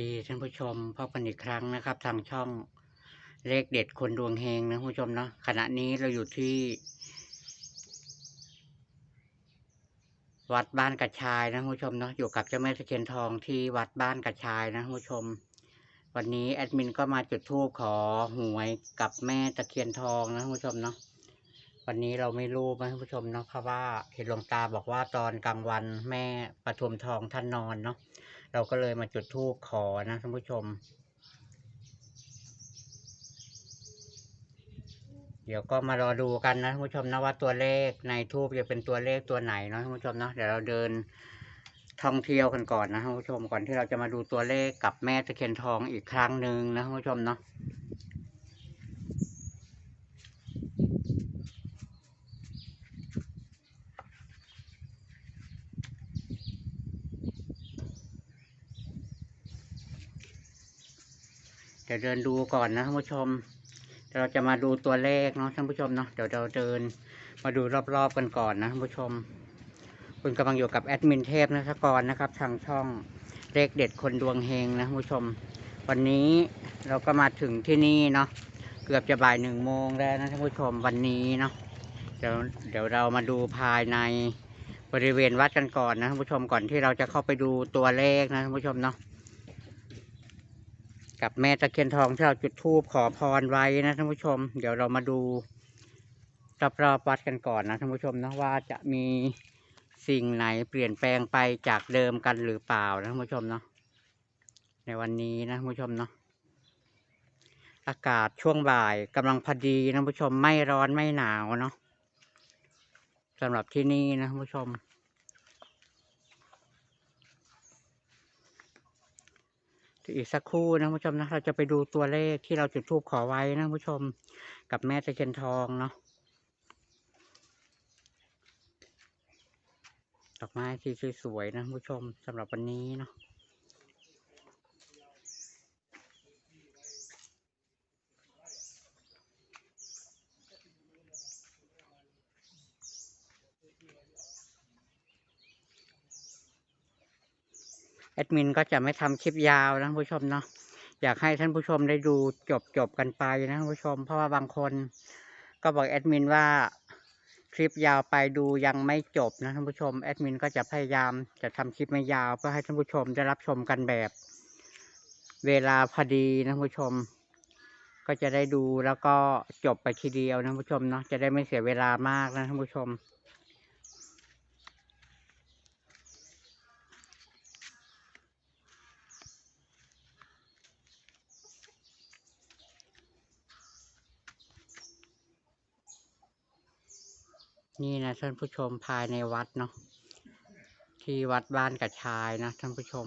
ดีท่านผู้ชมพบกันอีกครั้งนะครับ ทางช่องเลขเด็ดคนดวงเฮงนะผู้ชมเนาะขณะนี้เราอยู่ที่ วัดบ้านกระชายนะผู้ชมเนาะอยู่กับเจ้าแม่ตะเคียนทองที่วัดบ้านกระชายนะผู้ชม วันนี้แอดมินก็มาจุดธูปขอหวยกับแม่ตะเคียนทองนะผู้ชมเนาะวันนี้เราไม่รู้นะท่านผู้ชมเนาะเพราะว่าเห็นหลวงตาบอกว่าตอนกลางวันแม่ปทุมทองท่านนอนเนาะ เราก็เลยมาจุดธูปขอนะท่านผู้ชม เดี๋ยวก็มารอดูกันนะท่านผู้ชมนะว่าตัวเลขในทูบจะเป็นตัวเลขตัวไหนเนาะท่านผู้ชมเนาะเดี๋ยวเราเดินท่องเที่ยวกันก่อนนะท่านผู้ชมก่อนที่เราจะมาดูตัวเลขกับแม่ตะเคียนทองอีกครั้งหนึ่งนะท่านผู้ชมเนาะ เดี๋ยวเดินดูก่อนนะท่านผู้ชมเดี๋ยวเราจะมาดูตัวเลขเนาะท่านผู้ชมเนาะเดี๋ยวเราเดินมาดูรอบๆกันก่อนนะท่านผู้ชม คุณกำลังอยู่กับแอดมินเทพนัทกรนะครับ ทางช่องเลขเด็ดคนดวงเฮงนะท่านผู้ชม วันนี้เราก็มาถึงที่นี่เนาะเกือบจะบ่ายหนึ่งโมงแล้วนะท่านผู้ชมวันนี้เนาะเดี๋ยวเดี๋ยวเรามาดูภายในบริเวณวัดกันก่อนนะท่านผู้ชมก่อนที่เราจะเข้าไปดูตัวเลขนะท่านผู้ชมเนาะ กับแม่ตะเคียนทองที่เราจุดธูปขอพรไว้นะท่านผู้ชม เดี๋ยวเรามาดูรอบๆวัดกันก่อนนะท่านผู้ชมนะว่าจะมีสิ่งไหนเปลี่ยนแปลงไปจากเดิมกันหรือเปล่านะท่านผู้ชมเนาะในวันนี้นะท่านผู้ชมเนาะอากาศช่วงบ่ายกำลังพอดีนะท่านผู้ชมไม่ร้อนไม่หนาวเนาะสำหรับที่นี่นะท่านผู้ชม อีกสักครู่นะผู้ชมนะเราจะไปดูตัวเลขที่เราจุดทูปขอไว้นะผู้ชม กับแม่ตะเคียนทองเนาะดอกไม้ที่สวยๆนะผู้ชมสำหรับวันนี้เนาะ แอดมินก็จะไม่ทำคลิปยาวนะผู้ชมเนาะอยากให้ท่านผู้ชมได้ดูจบจบกันไปนะท่านผู้ชม เพราะว่าบางคน ก็บอกแอดมินว่าคลิปยาวไปดูยังไม่จบนะท่านผู้ชมแอดมินก็จะพยายามจะทำคลิปไม่ยาวเพื่อให้ท่านผู้ชมได้รับชมกันแบบ เวลาพอดีนะท่านผู้ชม ก็จะได้ดูแล้วก็จบไปทีเดียวนะท่านผู้ชมเนาะจะได้ไม่เสียเวลามากนะท่านผู้ชม นี่นะท่านผู้ชมภายในวัดเนาะที่วัดบ้านกระชายนะท่านผู้ชม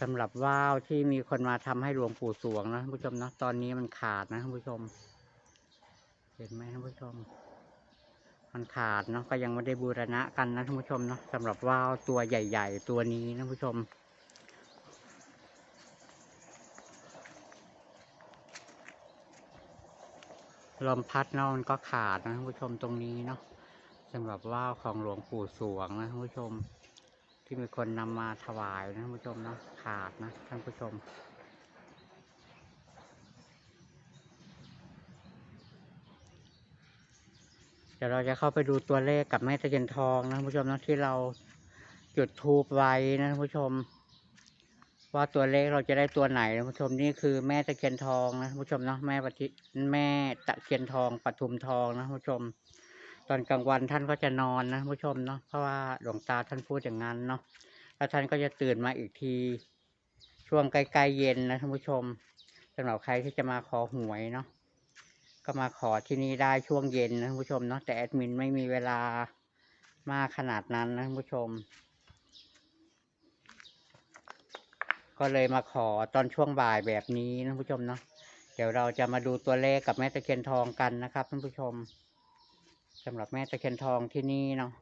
สำหรับว่าวที่มีคนมาทำให้หลวงปู่สวงนะท่านผู้ชมเนาะตอนนี้มันขาดนะท่านผู้ชม เห็นไหมท่านผู้ชม มันขาดเนาะก็ยังไม่ได้บูรณะกันนะท่านผู้ชมเนาะสำหรับว่าวตัวใหญ่ ๆ ตัวนี้นะท่านผู้ชม ลมพัดเนาะมันก็ขาดนะท่านผู้ชมตรงนี้เนาะสำหรับว่าวของหลวงปู่สวงนะท่านผู้ชม ที่มีคนนำมาถวายนะท่านผู้ชมเนาะขาดนะท่านผู้ชมเดี๋ยวเราจะเข้าไปดูตัวเลขกับแม่ตะเคียนทองนะท่านผู้ชมนะที่เราจุดทูบไว้นะท่านผู้ชม ว่าตัวเลขเราจะได้ตัวไหนนะท่านผู้ชมนี่คือแม่ตะเคียนทองนะท่านผู้ชมเนาะแม่ปฏิแม่ตะเคียนทองปทุมทองนะท่านผู้ชม ตอนกลางวันท่านก็จะนอนนะท่านผู้ชมเนาะเพราะว่าหลวงตาท่านพูดอย่างนั้นเนาะแล้วท่านก็จะตื่นมาอีกที ช่วงใกล้ๆเย็นนะท่านผู้ชมสำหรับใครที่จะมาขอหวยเนาะก็มาขอที่นี่ได้ช่วงเย็นนะท่านผู้ชมเนาะแต่แอดมินไม่มีเวลามากขนาดนั้นนะท่านผู้ชม ก็เลยมาขอตอนช่วงบ่ายแบบนี้นะท่านผู้ชมเนาะเดี๋ยวเราจะมาดูตัวเลขกับแม่ตะเคียนทองกันนะครับท่านผู้ชมสำหรับแม่ตะเคียนทองที่นี่เนาะ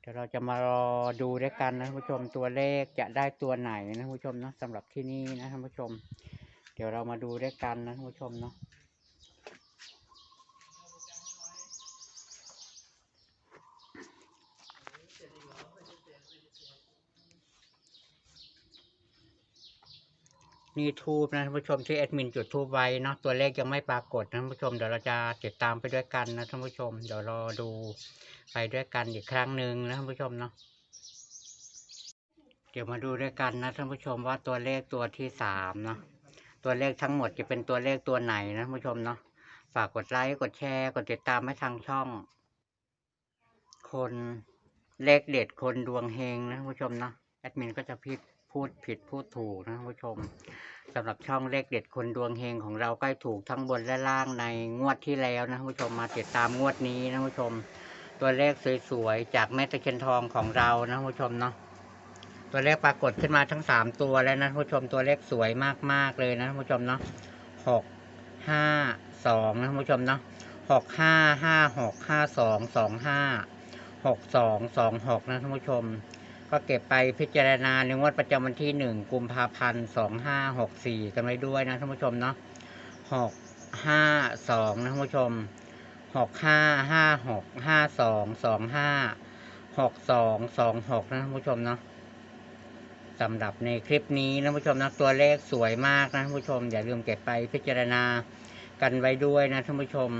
เดี๋ยวเราจะมารอดูด้วยกันนะท่านผู้ชมตัวเลขจะได้ตัวไหนนะท่านผู้ชมเนาะสำหรับที่นี่นะท่านผู้ชม เดี๋ยวเรามาดูด้วยกันนะท่านผู้ชมเนาะ นี่ทูบนะท่านผู้ชมที่แอดมินจุดทูบไว้เนาะตัวเลขยังไม่ปรากฏนะท่านผู้ชมเดี๋ยวเราจะติดตามไปด้วยกันนะท่านผู้ชม เดี๋ยวรอดูไปด้วยกันอีกครั้งหนึ่งนะท่านผู้ชมเนาะเดี๋ยวมาดูด้วยกันนะท่านผู้ชมว่าตัวเลขตัวที่สามเนาะตัวเลขทั้งหมดจะเป็นตัวเลขตัวไหนนะท่านผู้ชมเนาะฝากกดไลค์กดแชร์กดติดตามให้ทางช่อง คนเลขเด็ดคนดวงเฮงนะท่านผู้ชมเนาะแอดมินก็จะพิด พูดผิดพูดถูกนะผู้ชมสำหรับช่องเลขเด็ดคนดวงเฮงของเราใกล้ถูกทั้งบนและล่างในงวดที่แล้วนะผู้ชมมาติดตามงวดนี้นะผู้ชม ตัวเลขสวยๆจากแม่ตะเคียนทองของเรานะผู้ชมเนาะตัวเลขปรากฏขึ้นมาทั้งสามตัวแล้วนะผู้ชมตัวเลขสวยมากๆเลยนะผู้ชมเนาะหกห้าสองนะผู้ชมเนาะหกห้าห้าหกห้าสองสองห้าหกสองสองหกนะท่านผู้ชม ก็เก็บไปพิจารณาในงวดประจำวันที่หนึ่งกุมภาพันธ์สองห้าหกสี่กันไว้ด้วยนะท่านผู้ชมเนาะหกห้าสองนะท่านผู้ชมหกห้าห้าหกห้าสองสองห้าหกสองสองหกนะท่านผู้ชมเนาะสำหรับในคลิปนี้นะท่านผู้ชมนะตัวเลขสวยมากนะท่านผู้ชม อย่าลืมเก็บไปพิจารณากันไว้ด้วยนะท่านผู้ชม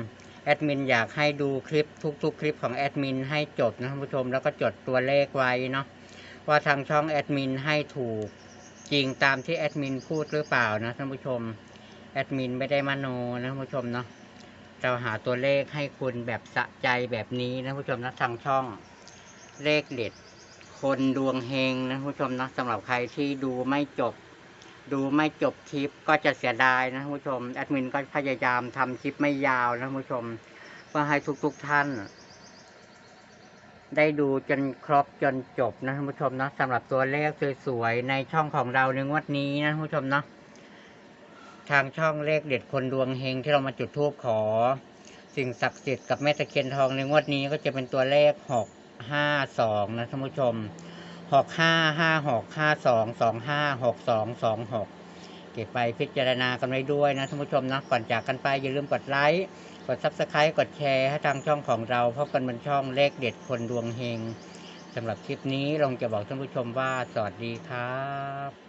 แอดมินอยากให้ดูคลิปทุกๆ คลิปของแอดมินให้จบนะท่านผู้ชมแล้วก็จดตัวเลขไว้เนาะ ว่าทางช่องแอดมินให้ถูกจริงตามที่แอดมินพูดหรือเปล่านะท่านผู้ชม แอดมินไม่ได้มโนนะท่านผู้ชมเนาะเราหาตัวเลขให้คุณแบบสะใจแบบนี้นะท่านผู้ชมนะทางช่องเลขเด็ด คนดวงเฮงนะท่านผู้ชมนะสำหรับใครที่ดูไม่จบ ดูไม่จบคลิปก็จะเสียดายนะท่านผู้ชมแอดมินก็พยายามทำคลิปไม่ยาวนะท่านผู้ชมเพื่อให้ทุกๆทท่าน ได้ดูจนครบจนจบนะท่านผู้ชมนะสำหรับตัวเลขสวยๆในช่องของเราในงวดนี้นะท่านผู้ชมเนาะทางช่องเลขเด็ดคนดวงเฮงที่เรามาจุดธูปขอ สิ่งศักดิ์สิทธิ์กับแม่ตะเคียนทองในงวดนี้ก็จะเป็นตัวเลขหกห้าสองนะท่านผู้ชมหกห้าห้าหกห้าสองสองห้าหกสองสองหก เก็บไปพิจารณากันไว้ด้วยนะท่านผู้ชมนะก่อนจากกันไปอย่าลืมกดไลค์กดซับสไครต์กดแชร์ให้ทางช่องของเราพบกันบนช่องเลขเด็ดคนดวงเฮงสำหรับคลิปนี้ลงจะบอกท่านผู้ชมว่าสวัสดีครับ